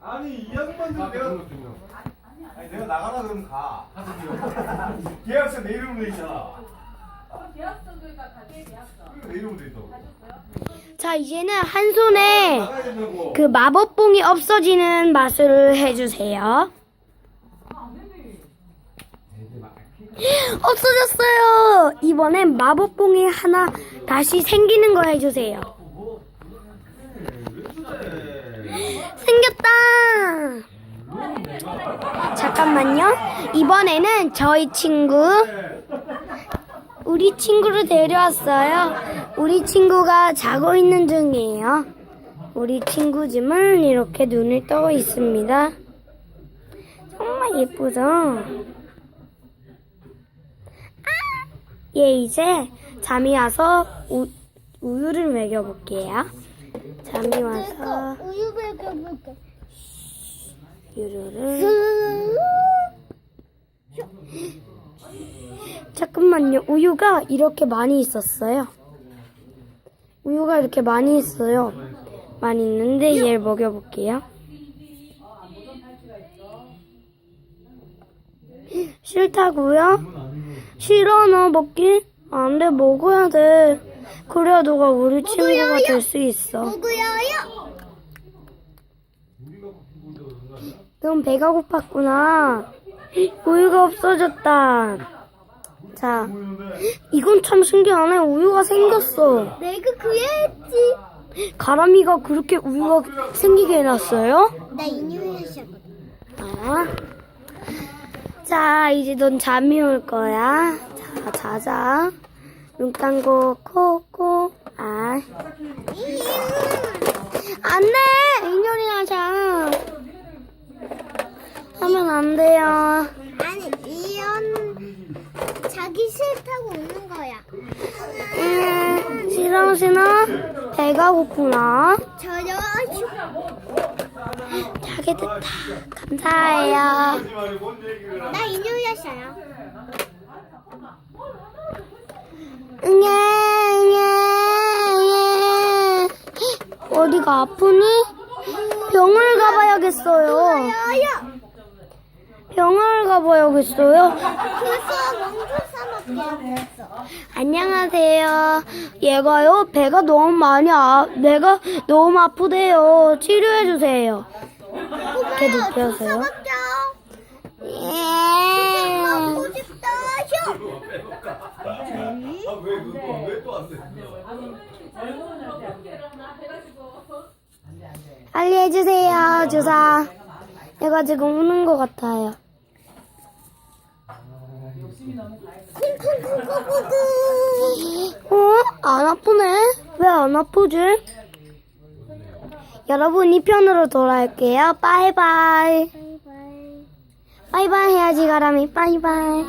아니 이 양반들 내가 아니 내가 나가라 그러면 가. 계약서 내 이름으로 돼 있잖아. 내 이름으로 돼 있어. 자, 이제는 한 손에 나가야 된다고. 그 마법봉이 없어지는 마술을 해주세요. 없어졌어요. 이번엔 마법봉이 하나 다시 생기는 거 해주세요. 생겼다. 잠깐만요. 이번에는 저희 친구, 우리 친구를 데려왔어요. 우리 친구가 자고 있는 중이에요. 우리 친구 지만 이렇게 눈을 떠 있습니다. 정말 예쁘죠? 아! 얘 이제 잠이 와서 우, 우유를 먹여볼게요. 잠이 와서 우유 먹여볼게. 우유를 잠깐만요. 우유가 이렇게 많이 있었어요. 우유가 이렇게 많이 있어요. 많이 있는데 얘를 먹여볼게요. 싫다고요? 싫어 나 먹기 안 돼 먹어야 돼. 그래야 너가 우리 친구가 될 수 있어. 누구야요? 넌 배가 고팠구나. 우유가 없어졌다. 자, 이건 참 신기하네. 우유가 생겼어. 내가 그랬지. 가람이가 그렇게 우유가 생기게 해놨어요? 나 인류였어. 아. 자, 이제 넌 잠이 올 거야. 자, 자자. 눈 감고, 코, 코, 아. 안 돼! 인연이나 자. 하면 안 돼요. 아니 이연 자기 싫다고 우는 거야. 음, 싫어, 싫어. 배가 고프나? 저요. 자게 됐다. 감사해요. 나 인류였어요. 응애, 응애, 응애. 어디가 아프니? 병을 가봐야겠어요. 저요. 병을 가봐야겠어요. 벌써. 안녕하세요. 얘가요, 배가 너무 많이 아, 배가 너무 아프대요. 치료해주세요. 이렇게 눕혀서요. 예. 먹고 싶다요. 아왜 그거 왜또 안 돼? 빨리 해주세요, 주사. 얘가 지금 우는 것 같아요. 어? 안 아프네? 왜 안 아프지? 여러분, 이 편으로 돌아올게요. 빠이빠이. 바이 바이. 빠이빠이 해야지, 가람이. 빠이빠이.